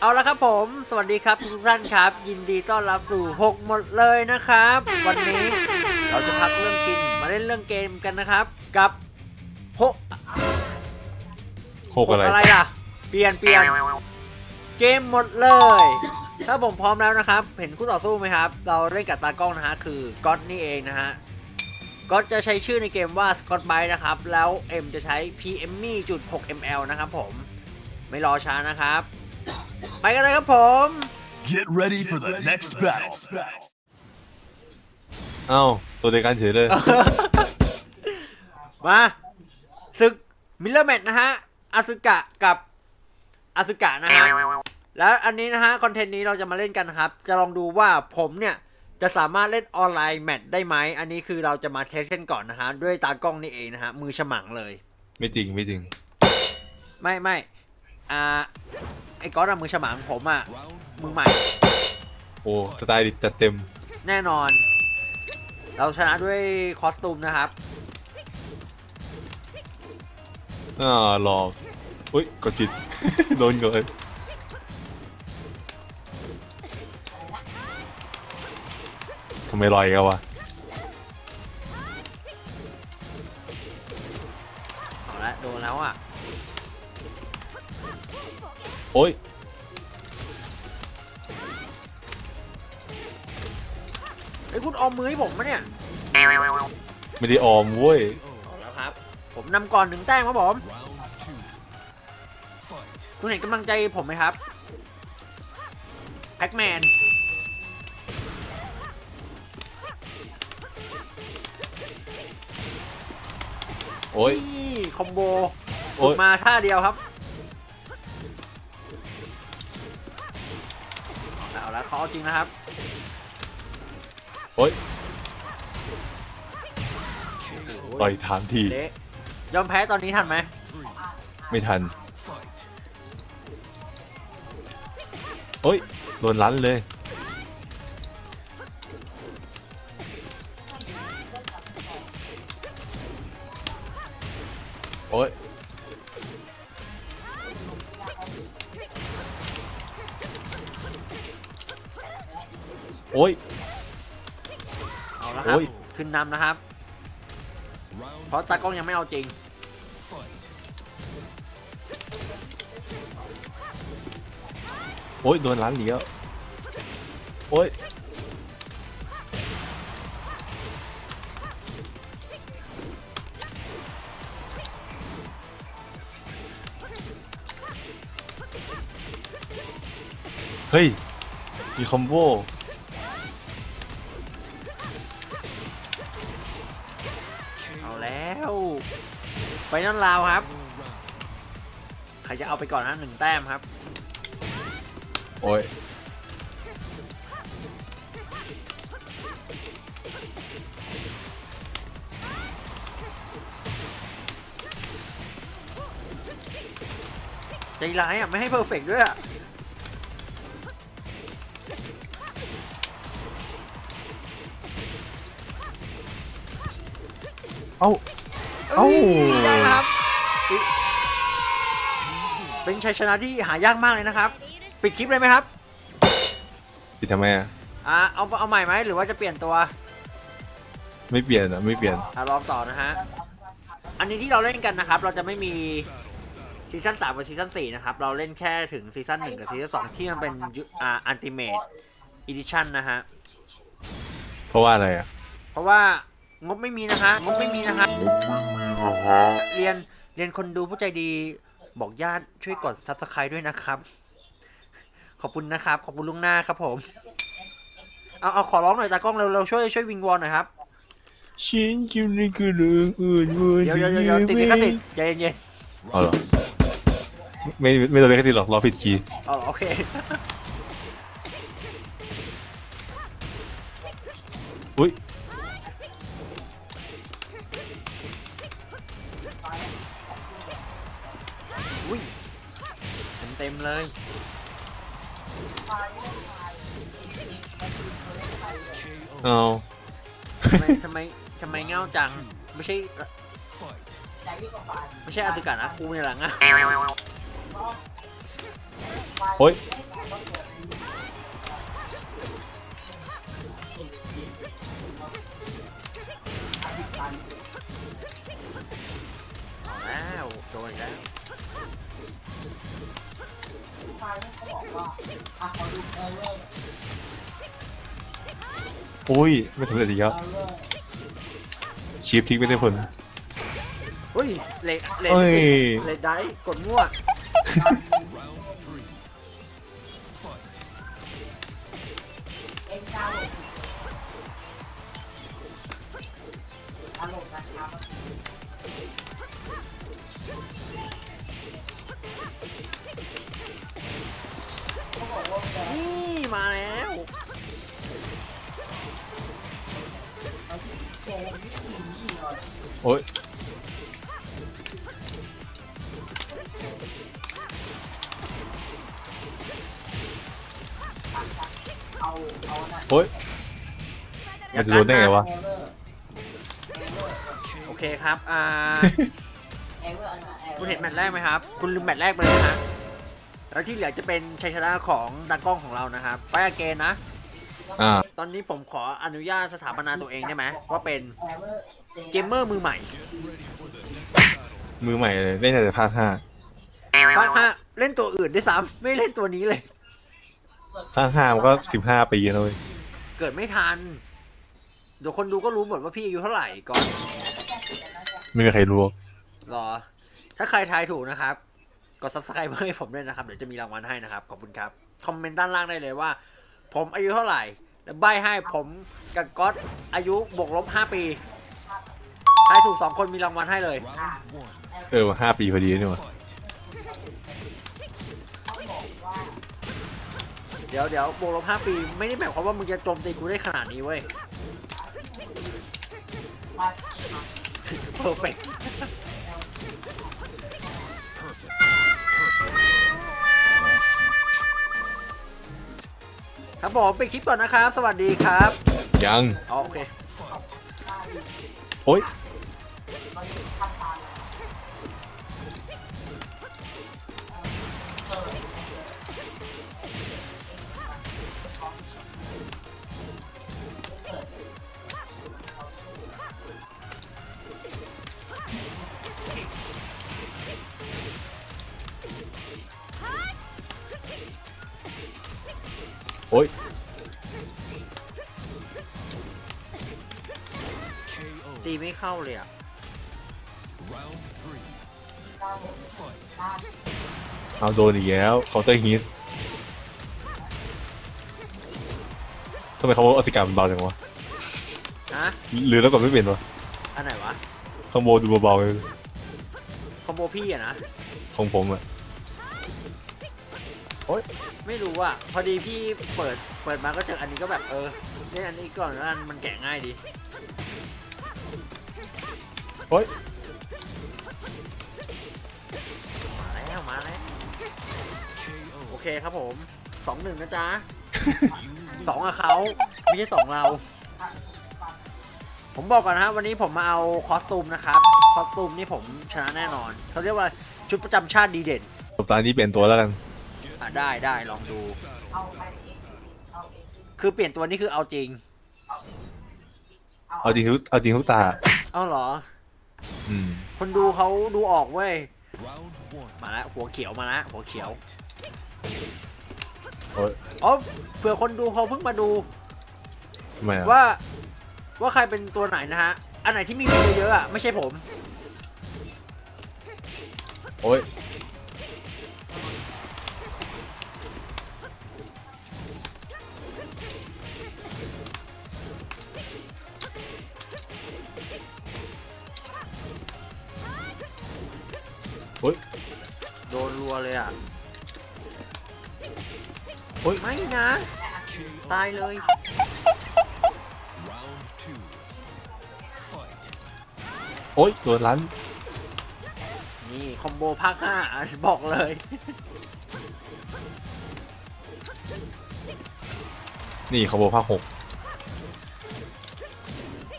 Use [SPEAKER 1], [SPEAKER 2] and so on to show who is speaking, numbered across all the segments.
[SPEAKER 1] เอาละครับผม สวัสดีครับทุกท่านครับ ยินดีต้อนรับสู่หกหมดเลยนะครับ วันนี้เราจะพักเรื่องกินมาเล่นเรื่องเกมกันนะครับ กับหก
[SPEAKER 2] โคกอะไร
[SPEAKER 1] อะไรล่ะ เปลี่ยนเปลี่ยนเกมหมดเลย ถ้าผมพร้อมแล้วนะครับ เห็นคู่ต่อสู้ไหมครับ เราเล่นกับตากล้องนะฮะ คือก๊อตนี่เองนะฮะก๊อตจะใช้ชื่อในเกมว่าสกอตไบนะครับ แล้วเอ็มจะใช้ PM จุด6 ml นะครับผม ไม่รอช้านะครับ ไปกันเลยครับผม
[SPEAKER 3] Get ready for the next battle.
[SPEAKER 2] เอ้าตัวเดียวกันเฉยเลย
[SPEAKER 1] มาศึกมิลเลอร์แมทนะฮะอาซึกะกับอาซึกะนะฮะแล้วอันนี้นะฮะคอนเทนต์นี้เราจะมาเล่นกันนะครับ จะลองดูว่าผมเนี่ย จะสามารถเล่นออนไลน์แมทได้ไหม อันนี้คือเราจะมาเทสกันก่อนนะฮะ ด้วยตากล้องนี่เองนะฮะ มือฉมังเลย
[SPEAKER 2] ไม่จริงไม่จริง
[SPEAKER 1] ไม่ไม่ อ่าไอ้ก๊อตอะมือฉมังผมอะมือใหม่
[SPEAKER 2] โอ้สไตล์ดิจัดเต็ม
[SPEAKER 1] แน่นอน เราชนะด้วยคอสตูมนะครับ
[SPEAKER 2] อ่าหลอกอุ้ยกดจิต โดนก่อนทำไมลอยกันวะ
[SPEAKER 1] เอาละโดนแล้วอะ
[SPEAKER 2] โอ้ย
[SPEAKER 1] ไอ้ยคุณออมมือให้ผมมะเนี่ย
[SPEAKER 2] ไม่ได้ออมเว้ย
[SPEAKER 1] เอาแล้วครับ ผมนำก่อนหนึ่งแต้มครับผมคุณเห็นกำลังใจผมไหมครับแพ็กแมน
[SPEAKER 2] โอ้ย
[SPEAKER 1] นี่คอมโบ
[SPEAKER 2] โอ๊ย
[SPEAKER 1] มาท่าเดียวครับ เอาละเขาเอาจริงนะครับ
[SPEAKER 2] โอ้ยต่อยถามที
[SPEAKER 1] เละยอมแพ้ตอนนี้ทันไหม
[SPEAKER 2] ไม่ทันโอ้ยโดนลั้นเลย โอ้ย โอ้ย
[SPEAKER 1] เอาละครับ
[SPEAKER 2] โอ้ย
[SPEAKER 1] ขึ้นนำนะครับ เพราะตากล้องยังไม่เอาจริง
[SPEAKER 2] โอ้ยโดนลั้นเลี้ยวโอ้ย เฮ้ย มีคอมโบ
[SPEAKER 1] นั่นลาวครับ ใครจะเอาไปก่อนนะหนึ่งแต้มครับ
[SPEAKER 2] โอ้ย
[SPEAKER 1] ใจร้ายอะ ไม่ให้เพอร์เฟกด้วยอะ
[SPEAKER 2] เอ้า เอ้า
[SPEAKER 1] ยได้ครับอิเป็นชัยชนะที่หายากมากเลยนะครับ ปิดคลิปเลยไหมครับ
[SPEAKER 2] ปิดทำไมอะ
[SPEAKER 1] อ่า เอาเอาใหม่ไหมหรือว่าจะเปลี่ยนตัว
[SPEAKER 2] ไม่เปลี่ยนอะ ไม่เปลี่ยน
[SPEAKER 1] อ่าลองต่อนะฮะ อันนี้ที่เราเล่นกันนะครับ เราจะไม่มีซีซั่นสามกับซีซั่นสี่นะครับ เราเล่นแค่ถึงซีซั่นหนึ่งกับซีซั่นสองที่มันเป็นยุอ่าอันติเมตอีดิชั่นนะฮะ
[SPEAKER 2] เพราะว่าอะไรอะ
[SPEAKER 1] เพราะว่างบไม่มีนะฮะงบไม่มีนะฮะ เรียนเรียนคนดูผู้ใจดีบอกญาติช่วยกด subscribe ด้วยนะครับ ขอบคุณนะครับ ขอบคุณลุงหน้าครับผม เอาเอาขอร้องหน่อยตากล้องเร็วๆช่วยช่วยวิงวอนหน่อยครับ
[SPEAKER 2] ฉันคิดในกระเรื่องอื่นวัน
[SPEAKER 1] เดี๋ยวเดี๋ยวเดี๋ยวติดลิขสิทธิ์ใจเย็น
[SPEAKER 2] เอาเหรอไม่ไม่ตัวเล็กติดหรอกรอผิดคีย์
[SPEAKER 1] ๆอ๋อโอเค เต็มเลย
[SPEAKER 2] เอา
[SPEAKER 1] ทำไมทำไมเงาจัง ไม่ใช่ ไม่ใช่อติกานะกูเนี่หลังอะเฮ้ยแล้ว
[SPEAKER 2] โดนแล้ว อ้ยโอ้ย ไม่สำเร็จอีกแล้วชีฟทิ้งไม่ได้ผล
[SPEAKER 1] เฮ้ยเลดเลด
[SPEAKER 2] เอ้ย
[SPEAKER 1] เลดได้กดมั่วนี่มาแล้ว
[SPEAKER 2] โอ้ยโอ้ยมันจะโดนได้ไงวะ
[SPEAKER 1] โอเคครับ อ่า คุณเห็นแมตช์แรกไหมครับ คุณลืมแมตช์แรกไปเลยนะฮะ แล้วที่เหลือจะเป็นชัยชนะของดังกล้องของเรานะครับไปอเกนนะ
[SPEAKER 2] อ่า
[SPEAKER 1] ตอนนี้ผมขออนุญาตสถาปนาตัวเองได้ไหมว่าเป็นเกมเมอร์มือใหม่
[SPEAKER 2] มือใหม่เลยเล่นแต่ภาคห้า
[SPEAKER 1] ภาคห้าเล่นตัวอื่นด้วยซ้ำไม่เล่นตัวนี้เลย
[SPEAKER 2] ภาคห้ามันก็สิบห้าปีแล้วเว้ย
[SPEAKER 1] เกิดไม่ทัน เดี๋ยวคนดูก็รู้หมดว่าพี่อายุเท่าไหร่ก่อน
[SPEAKER 2] ไม่มีใครรู้
[SPEAKER 1] รอ ถ้าใครทายถูกนะครับ กด subscribe ให้ผมด้วยนะครับ เดี๋ยวจะมีรางวัลให้นะครับ ขอบคุณครับ คอมเมนต์ด้านล่างได้เลยว่า ผมอายุเท่าไหร่ แล้วใบให้ผมกับก๊อตอายุบวกลบ5ปีทายถูกสองคนมีรางวัลให้เลย
[SPEAKER 2] เออห้าปีพอดีนี่หว่า
[SPEAKER 1] เดี๋ยวเดี๋ยวบวกลบ5ปี ไม่ได้หมายความว่ามึงจะโจมตีกูได้ขนาดนี้เว้ยเพอร์เฟก ครับผมไปดคลิปก่อนนะครับ สวัสดีครับ
[SPEAKER 2] ยัง
[SPEAKER 1] อ๋อโอเค
[SPEAKER 2] โอ้ย
[SPEAKER 1] เข้าเลยอะ
[SPEAKER 2] เอาโดนอีกแล้วเคาน์เตอร์ฮิตทำไมเขาบอกอสิการมันเบาจังวะ
[SPEAKER 1] ฮะ
[SPEAKER 2] หรือแล้วก็ไม่เป็นวะ
[SPEAKER 1] อันไหนวะ
[SPEAKER 2] คอมโบดูเบาๆเลย
[SPEAKER 1] คอมโบพี่อะนะ
[SPEAKER 2] ของผมอะ
[SPEAKER 1] ไม่รู้อะพอดีพี่เปิดเปิดมาก็เจออันนี้ก็แบบเออเล่นอันนี้ก่อนแล้วกันมันแกะง่ายดี
[SPEAKER 2] โอ้ย
[SPEAKER 1] มาแล้วมาแล้วโอเคครับผมสองหนึ่งนะจ๊ะ สองกับเขาไม่ใช่สองเรา ผมบอกก่อนนะฮะวันนี้ผมมาเอาคอสตูมนะครับคอสตูมนี่ผมชนะแน่นอนเขาเรียกว่าชุดประจำชาติดีเด่น
[SPEAKER 2] ตบตานี้เปลี่ยนตัวแล้วกัน
[SPEAKER 1] อะได้ได้ลองดู คือเปลี่ยนตัวนี้คือเอาจริง
[SPEAKER 2] เอาจริงทุกเอาจริงทุกตา
[SPEAKER 1] เอาเหรอ
[SPEAKER 2] อืม
[SPEAKER 1] คนดูเขาดูออกเว้ย มาแล้วหัวเขียวมาแล้วหัวเขียว
[SPEAKER 2] โอ้ย
[SPEAKER 1] อ๋อเผื่อคนดูเขาเพิ่งมาดู
[SPEAKER 2] ทำไมอะ
[SPEAKER 1] ว่า ว่าใครเป็นตัวไหนนะฮะ อันไหนที่มีวิวเยอะๆอะไม่ใช่ผม
[SPEAKER 2] โอ้ย
[SPEAKER 1] รัวเลยอะ
[SPEAKER 2] โอ้ย
[SPEAKER 1] ไม่นะ ตายเลย
[SPEAKER 2] โอ้ยโดนลัน
[SPEAKER 1] นี่ คอมโบภาคห้าบอกเลย
[SPEAKER 2] นี่เขาบอกภาคหก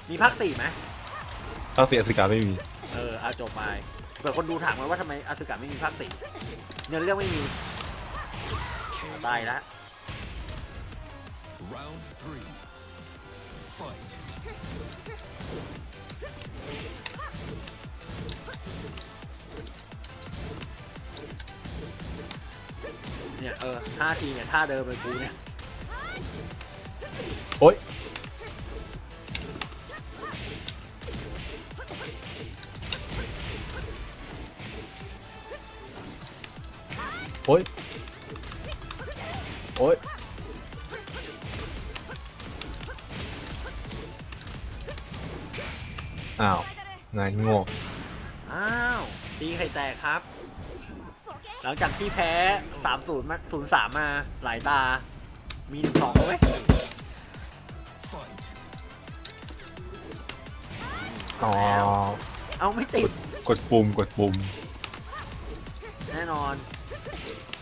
[SPEAKER 1] มีภาคสี่ไหม
[SPEAKER 2] ภาคสี่อสิการไม่มี
[SPEAKER 1] เออ เอาจบไป เผื่อคนดูถามมาว่าทำไมอาสึกะไม่มีภาคสี่เนื้อเรื่องไม่มีตายแล้ว
[SPEAKER 3] Round three. Fight.
[SPEAKER 1] เนี่ยเออท่าทีเนี่ยท่าเดิมเลยกูเนี่ย
[SPEAKER 2] โอ้ย โอ้ย โอ้ย อ้าวงานโง่
[SPEAKER 1] อ้าว ตีไข่แตกครับ หลังจากที่แพ้3-0มา0-3มา หลายตา มี1-2เว้ย
[SPEAKER 3] Fight.
[SPEAKER 2] อ๋อ
[SPEAKER 1] เอาไม่ติด
[SPEAKER 2] กดปุ่ม กดปุ่ม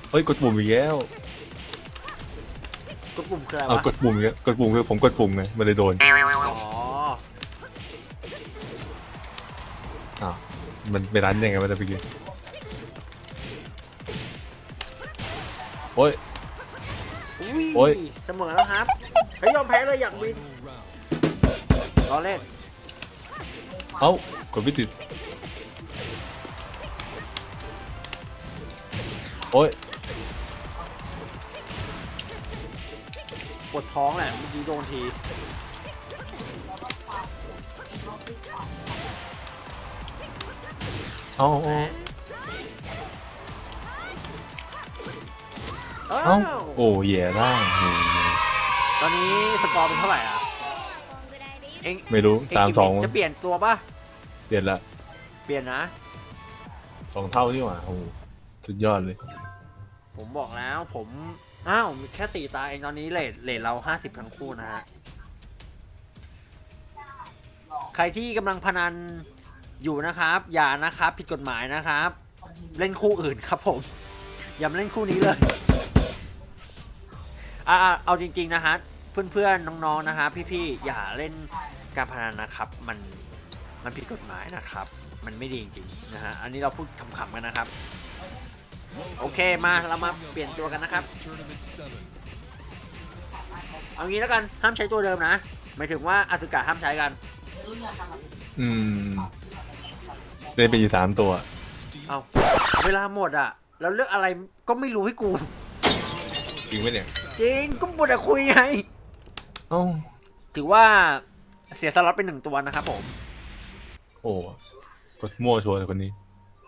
[SPEAKER 2] เฮ้ยกดปุ่มอีกแล้ว
[SPEAKER 1] กดปุ่มคืออะไร
[SPEAKER 2] เอา
[SPEAKER 1] วะ
[SPEAKER 2] กดปุ่มอีกแล้วกดปุ่มคือผมกดปุ่มไงมันเลยโดน
[SPEAKER 1] อ๋อ
[SPEAKER 2] อ้าวมันไปรันยังไงมันจะไปกินโอ้ย
[SPEAKER 1] อุ้ย
[SPEAKER 2] โอ้ย
[SPEAKER 1] เสมอแล้วครับเฮ้ยยอมแพ้เลยอยากวิน
[SPEAKER 3] Final round.
[SPEAKER 1] รอเล่น
[SPEAKER 2] เอ้ากดไม่ติดโอ้ย
[SPEAKER 1] วดท้องแหละเมื่อกี้โดนที
[SPEAKER 2] เอ้าเอ้า
[SPEAKER 1] เอ้า
[SPEAKER 2] เอ้า โอ้แย่ได้อืม
[SPEAKER 1] ตอนนี้สกอร์เป็นเท่าไหร่อะเอ็ง
[SPEAKER 2] ไม่รู้
[SPEAKER 1] เอ็
[SPEAKER 2] สามสอง
[SPEAKER 1] จะเปลี่ยนตัวป่ะ
[SPEAKER 2] เปลี่ยนละ
[SPEAKER 1] เปลี่ยนนะ
[SPEAKER 2] สองเท่านี่หว่าโอ้โหสุดยอดเลย
[SPEAKER 1] ผมบอกแล้วผม อ้าวมีแค่สี่ตาเองตอนนี้เลทเลทเราห้าสิบทั้งคู่นะฮะ ใครที่กำลังพนันอยู่นะครับ อย่านะครับ ผิดกฎหมายนะครับ เล่นคู่อื่นครับผม อย่ามาเล่นคู่นี้เลยอ่าเอาจริง ๆ นะฮะ เพื่อนๆน้องๆนะฮะพี่ๆอย่าเล่นการพนันนะครับ มันมันผิดกฎหมายนะครับ มันไม่ดีจริงๆนะฮะอันนี้เราพูดขำๆกันนะครับ โอเคมาเรามาเปลี่ยนตัวกันนะครับ
[SPEAKER 3] Tournament seven.
[SPEAKER 1] เอางี้แล้วกันห้ามใช้ตัวเดิมนะหมายถึงว่าอสุกะห้ามใช้กัน
[SPEAKER 2] อืมเล่นไปอยู่สามตัว
[SPEAKER 3] Steel
[SPEAKER 1] เอาเวลาหมดอะ แล้วเลือกอะไรก็ไม่รู้ให้กู
[SPEAKER 2] จริงไหมเนี่ย
[SPEAKER 1] จริงก็บดอะคุยไง
[SPEAKER 2] เอ้า
[SPEAKER 1] ถือว่าเสียสล็อตเป็นหนึ่งตัวนะครับผม
[SPEAKER 2] โอ้กดมั่วชัวร์เลยคนนี้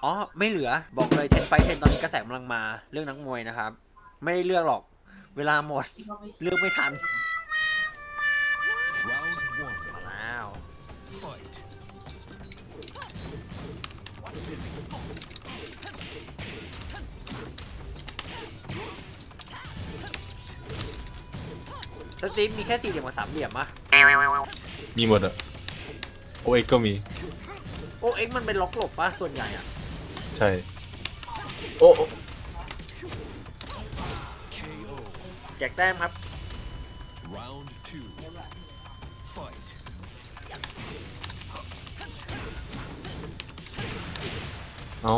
[SPEAKER 1] อ๋อไม่เหลือบอกเลยเทนไฟเทนตอนนี้กระแสกำลังมาเรื่องนักมวยนะครับ ไม่ได้เลือกหรอก เวลาหมด เลือกไม่ทัน
[SPEAKER 3] round one.
[SPEAKER 1] มาแล้ว
[SPEAKER 3] Fight.
[SPEAKER 1] สตรีมมีแค่สี่เหลี่ยมกับสามเหลี่ยมอะ
[SPEAKER 2] มีหมดอะโอเอ็กก็มี
[SPEAKER 1] โอ้เอ็กมันเป็นล็อกหลบปะส่วนใหญ่อะ
[SPEAKER 2] ใช่ โอ้โอ้
[SPEAKER 3] KO.
[SPEAKER 1] แจกแต้มครับ
[SPEAKER 3] Round two. Fight.
[SPEAKER 2] เอ้า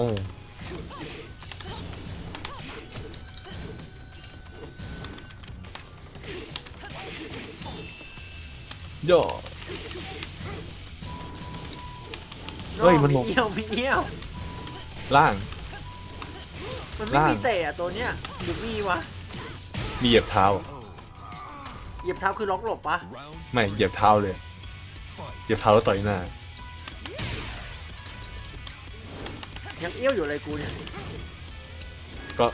[SPEAKER 2] ย่อ เฮ้ยมันหลบ
[SPEAKER 1] เอี้ยวมีเอี้ยว
[SPEAKER 2] ล่าง
[SPEAKER 1] มันไม่
[SPEAKER 2] ล่าง
[SPEAKER 1] มีเตะอะตัวเนี้ยหรือมีวะ
[SPEAKER 2] มีเหยียบเท้า
[SPEAKER 3] Oh.
[SPEAKER 1] เหยียบเท้าคือล็อกหลบปะ
[SPEAKER 3] Round
[SPEAKER 2] ไม่เหยียบเท้าเลย
[SPEAKER 3] fight.
[SPEAKER 2] เหยียบเท้าแล้วต่อยหน้า
[SPEAKER 1] ยังเอี้ยวอยู่เลยกูเนี่ย
[SPEAKER 2] ก็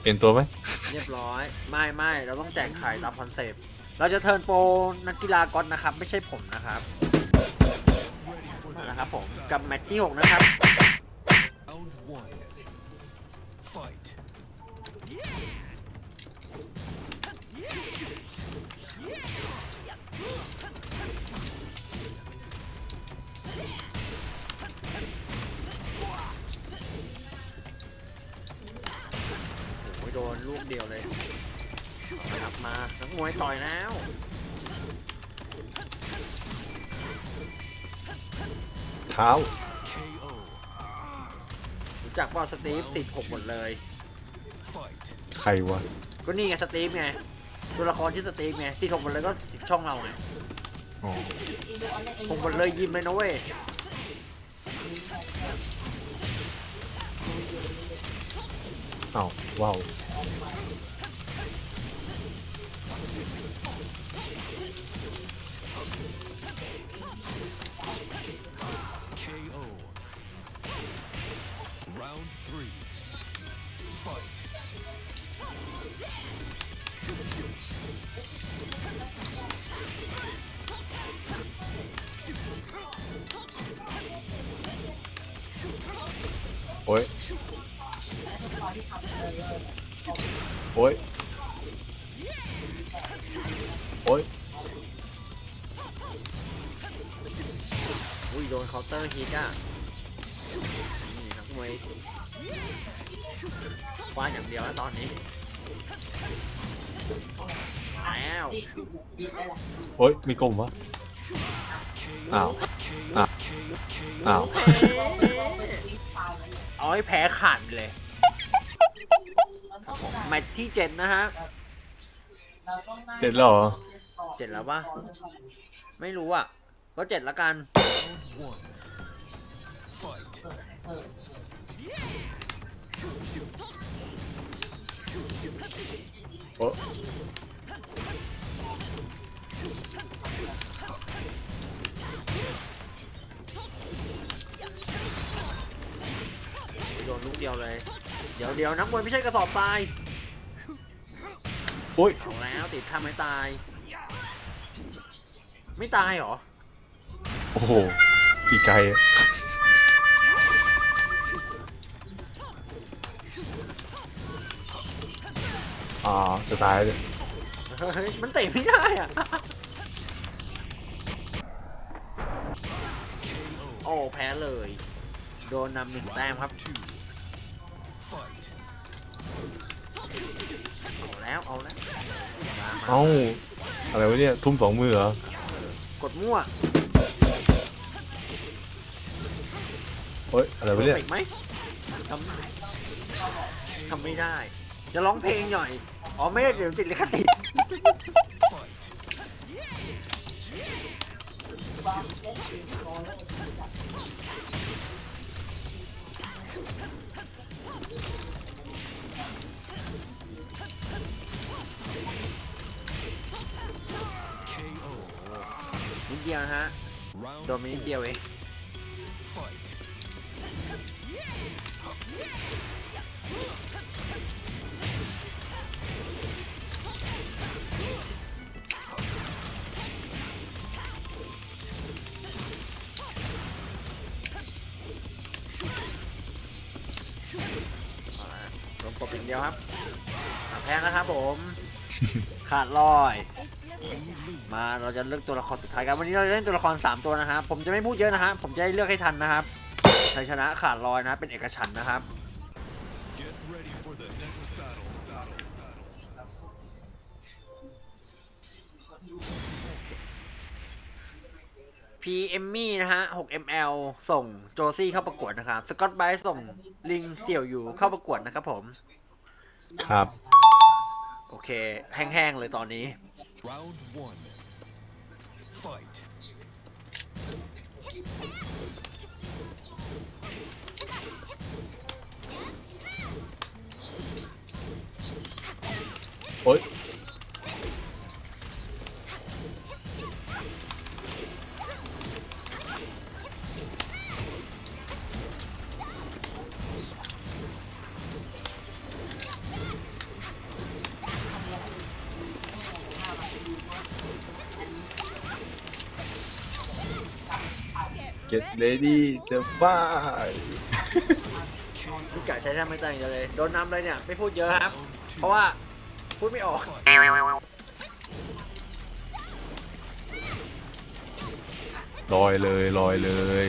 [SPEAKER 2] เปลี่ยนตัวไหม
[SPEAKER 1] เรียบร้อย ไม่ไม่เราต้องแจกไข่ตามคอนเซปต์เราจะเทิร์นโปรนักกีฬาก๊อตนะครับ ไม่ใช่ผมนะครับ
[SPEAKER 3] Ready for the
[SPEAKER 1] นะครับผมกับแมตช์ที่ 6 นะครับ
[SPEAKER 3] round one. Fight.
[SPEAKER 1] นะครับมานักมวยต่อยแล้ว
[SPEAKER 2] เท้า
[SPEAKER 3] KO.
[SPEAKER 1] รู้จักว่าสตีฟติดหกหมดเลย
[SPEAKER 3] Fight.
[SPEAKER 2] ใครวะ
[SPEAKER 1] ก็นี่ไงสตีฟไง ตัวละครที่สตรีมไงที่ชมหมดเลยก็ติดช่องเราไง
[SPEAKER 2] อ๋อ
[SPEAKER 1] ชมหมดเลยยิ้มเลยนะเว้ย
[SPEAKER 2] อ้าวว้าว โอ้ย โอ้ย โอ้ย
[SPEAKER 1] อุ้ยโดนเคาน์เตอร์ฮิตอะนี่นักมวยคว้าอย่างเดียวแล้วตอนนี้แล้ว
[SPEAKER 2] โอ้ย มีกลมวะอ้าว อ้าว อ้าว
[SPEAKER 1] เอาให้แพ้ขาดไปเลยแมตช์ที่เจ็ดนะฮะ
[SPEAKER 2] เจ็ดแล้วเหรอ
[SPEAKER 1] เจ็ดแล้วปะไม่รู้อะ ก็เจ็ดละกัน
[SPEAKER 3] Round one. Fight.
[SPEAKER 2] โอ้
[SPEAKER 1] โดนลูกเดียวเลย เดี๋ยวเดี๋ยวนักมวยไม่ใช่กระสอบทราย
[SPEAKER 2] โอ้ย
[SPEAKER 1] เอาแล้วติดทำไม่ตาย ไม่ตายเหรอ
[SPEAKER 2] โอ้โหอีกไกลอะอ่าจะตายเลย
[SPEAKER 1] เฮ้ยมันเตะไม่ได้อะ โอ้แพ้เลย โดนนำหนึ่งแต้มครับ เอ้าอะ
[SPEAKER 2] ไรวะเนี่ยทุ่มสองมือเหรอ
[SPEAKER 1] กดมั่ว
[SPEAKER 2] โอ้ยอะไรวะเนี่ย
[SPEAKER 1] เฟกไหมทำทำไม่ได้ จะร้องเพลงหน่อย อ๋อไม่ได้เดี๋ยวติดลิขสิทธิ์ นิดเดียวนะฮะ
[SPEAKER 3] Round
[SPEAKER 1] โดนไปนิดเดียวเอง
[SPEAKER 3] Fight.
[SPEAKER 1] เอาละลงกบอย่างเดียวครับอะแพ้นะครับผม ขาดลอย มาเราจะเลือกตัวละครสุดท้ายกันวันนี้เราจะเล่นตัวละคร 3 ตัวนะครับผมจะไม่พูดเยอะนะฮะผมจะได้เลือกให้ทันนะครับชัยชนะขาดลอยนะเป็นเอกฉันนะครับพีเอมมี่นะฮะ 6 ml ส่งโจซี่เข้าประกวดนะครับ สกอตไบส่งลิงเสี่ยวอยู่เข้าประกวดนะครับผม
[SPEAKER 2] ครับ
[SPEAKER 1] เค แห้งๆเลยตอนนี้
[SPEAKER 3] Round one. Fight.
[SPEAKER 2] โอ้ย Get ready the fight
[SPEAKER 1] พี่กะใช้ได้ไม่ต่างกันเลย โดนนำเลยเนี่ย ไม่พูดเยอะครับ เพราะว่าพูดไม่ออก
[SPEAKER 2] ลอยเลยลอยเลย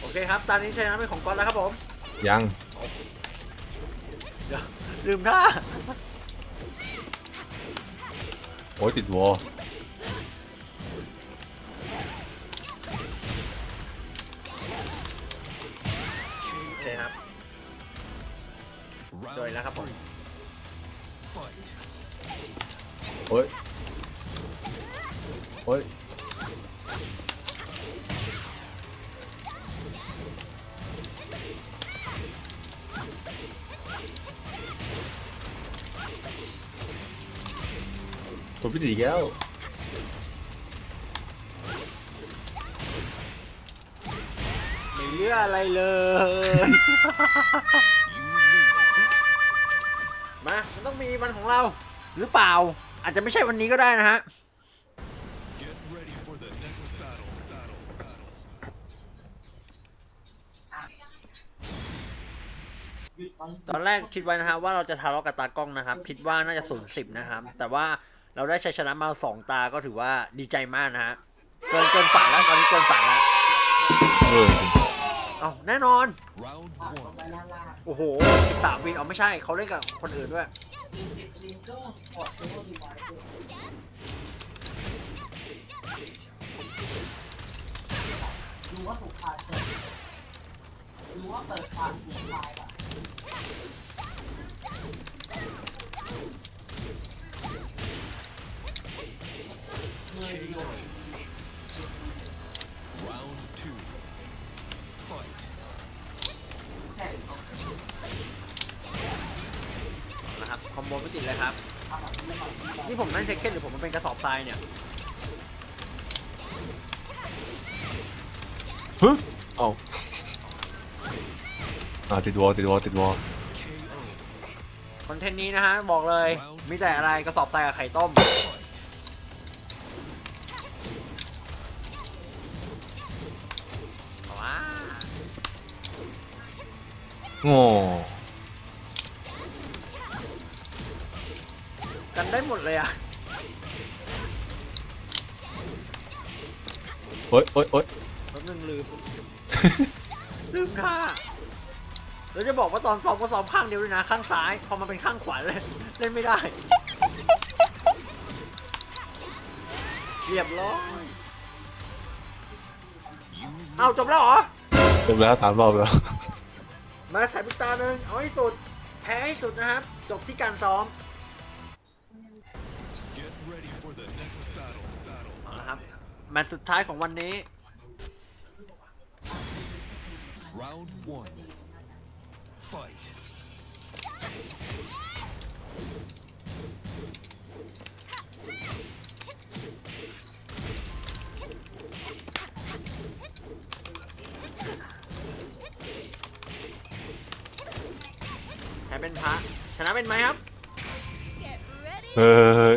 [SPEAKER 1] โอเคครับ ตอนนี้ชนะเป็นของก๊อตแล้วครับผม
[SPEAKER 2] ยัง
[SPEAKER 1] เดี๋ยวลืมท่า
[SPEAKER 2] โอ้ยติดวอล
[SPEAKER 3] Round
[SPEAKER 1] โดยแล้วครับผม
[SPEAKER 3] Fight.
[SPEAKER 2] โอ้ยโอ้ยตัวพี่ดีแก้ว
[SPEAKER 1] ไม่เหลืออะไรเลยมา มีวันของเราหรือเปล่า อาจจะไม่ใช่วันนี้ก็ได้นะฮะตอนแรกคิดไว้นะครับว่าเราจะทะเลาะกับตากล้องนะครับ คิดว่าน่าจะศูนย์สิบนะครับ แต่ว่าเราได้ชัยชนะมาสองตาก็ถือว่าดีใจมากนะฮะเกินเกินฝันแล้วตอนนี้เกินฝันแล้ว
[SPEAKER 2] เออ
[SPEAKER 1] เอาแน่นอน
[SPEAKER 3] Round one.
[SPEAKER 1] โอ้โหสิบสามวินเอาไม่ใช่เขาเล่นกับคนอื่นด้วย
[SPEAKER 4] รู้ว่าถูกพาเชิญรู้ว่าเปิดทางถูกพายแบบ
[SPEAKER 1] บคอมโบไม่ติดเลยครับ นี่ผมนั่งเทคเคนหรือผมมันเป็นกระสอบทรายเนี่ย
[SPEAKER 2] ฮึเอาอ่าติดวอลติดวอลติดวอล
[SPEAKER 3] KO.
[SPEAKER 1] คอนเทนต์นี้นะฮะ บอกเลย มีแต่อะไรกระสอบทรายกับไข่ต้ม ว้า
[SPEAKER 2] โง่
[SPEAKER 1] ได้หมดเลยอะ
[SPEAKER 2] โอ้ยโอ้ยโอ้ย
[SPEAKER 1] แป๊บนึงลืม ลืมท่าแล้วจะบอกว่าตอนซ้อมก็ซ้อมข้างเดียวด้วยนะ ข้างซ้าย พอมาเป็นข้างขวาเลยเล่นไม่ได้ เรียบร้อย
[SPEAKER 3] You
[SPEAKER 1] เอาจบแล้วเหรอ
[SPEAKER 2] จบแล้วสามรอบแล้ว
[SPEAKER 1] มาถ่ายปิกตาหนึ่งเอาให้สุด แพ้ให้สุดนะครับ จบที่การซ้อม แมตช์สุดท้ายของวันนี้
[SPEAKER 3] Round one. Fight.
[SPEAKER 1] แพ้เป็นพระชนะเป็นไหมครับ
[SPEAKER 2] เฮ้ย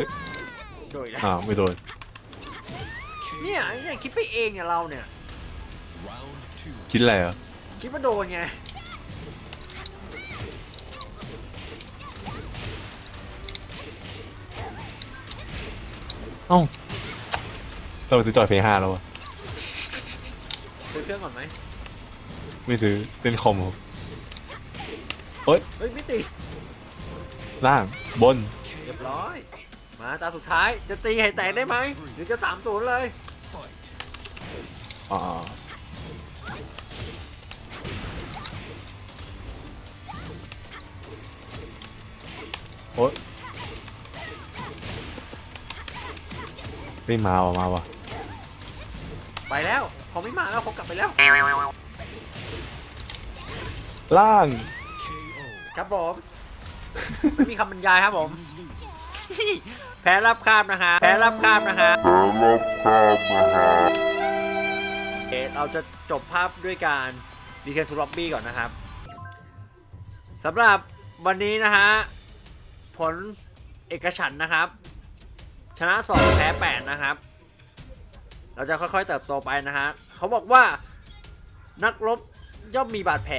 [SPEAKER 1] โดยแล้ว
[SPEAKER 2] อ้าวไม่โดน
[SPEAKER 1] เนี่ยเนี่ยคิดไปเองเนี่ยเราเนี่ย
[SPEAKER 3] Round two.
[SPEAKER 2] คิดอะไรอะ
[SPEAKER 1] คิดว่าโดนไง
[SPEAKER 2] เอ้าต้องไปซื้อจอยเพย์ห้าแล้วอะ
[SPEAKER 1] ซื้อเครื่องก่อนไหม
[SPEAKER 2] ไม่ซื้อเล่นคอมครับ
[SPEAKER 1] เฮ้ยไม่ติด
[SPEAKER 2] ล่างบน
[SPEAKER 1] เรียบร้อย มาตาสุดท้ายจะตีไข่แตกได้ไหมหรือจะสามศูนย์เลย
[SPEAKER 3] Fight.
[SPEAKER 2] อ่าโอ๊ยไม่มาว่ะมาว่ะ
[SPEAKER 1] ไปแล้วเขาไม่มาแล้วเขากลับไปแล้ว
[SPEAKER 2] ล่าง
[SPEAKER 3] KO.
[SPEAKER 1] ครับผม ไม่มีคำบรรยายครับผม
[SPEAKER 3] You lose.
[SPEAKER 1] แพ้รับคาบนะฮะแพ้รับคาบนะฮะโอ เคเราจะจบภาพด้วยการดีเทนทูล็อบบี้ก่อนนะครับสำหรับวันนี้นะฮะ ผลเอกฉันนะครับ ชนะ 2 แพ้ 8 นะครับ เราจะค่อยๆเติบโตไปนะฮะเขาบอกว่านักรบย่อมมีบาดแผล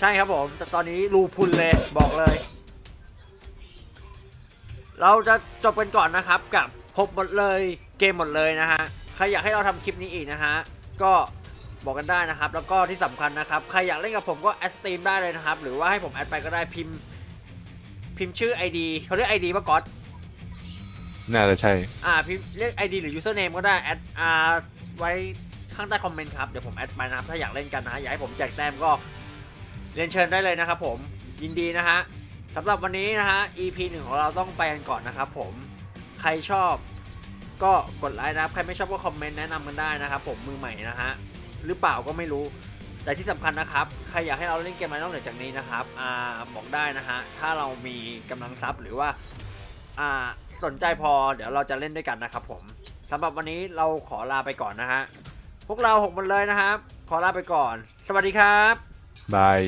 [SPEAKER 1] ใช่ครับผม แต่ตอนนี้รูพุนเลยบอกเลย เราจะจบกันก่อนนะครับกับพบหมดเลยเกมหมดเลยนะฮะ ใครอยากให้เราทำคลิปนี้อีกนะฮะ ก็บอกกันได้นะครับ แล้วก็ที่สำคัญนะครับ ใครอยากเล่นกับผมก็แอดสตรีมได้เลยนะครับ หรือว่าให้ผมแอดไปก็ได้พิมพ์ พิมพ์ชื่อ ID เขาเรียก ID ป่ะก๊อต
[SPEAKER 2] น่าจะใช่
[SPEAKER 1] อ่าพิมพ์เรียก ID หรือ username ก็ได้แอดอ่าไว้ข้างใต้คอมเมนต์ครับ เดี๋ยวผมแอดไปนะครับ ถ้าอยากเล่นกันนะฮะอยากให้ผมแจกแต้มก็เรียนเชิญได้เลยนะครับผมยินดีนะฮะสำหรับวันนี้นะฮะ EP หนึ่งของเราต้องไปกันก่อนนะครับผม ใครชอบ ก็กดไลค์นะครับใครไม่ชอบก็คอมเมนต์แนะนำกันได้นะครับ ผมมือใหม่นะฮะหรือเปล่าก็ไม่รู้ แต่ที่สำคัญนะครับ ใครอยากให้เราเล่นเกมอะไรนอกเหนือจากนี้นะครับอ่าบอกได้นะฮะถ้าเรามีกำลังทรัพย์หรือว่าอ่าสนใจพอเดี๋ยวเราจะเล่นด้วยกันนะครับผมสำหรับวันนี้เราขอลาไปก่อนนะฮะพวกเราหกคนเลยนะครับ ขอลาไปก่อน สวัสดีครับ
[SPEAKER 2] บาย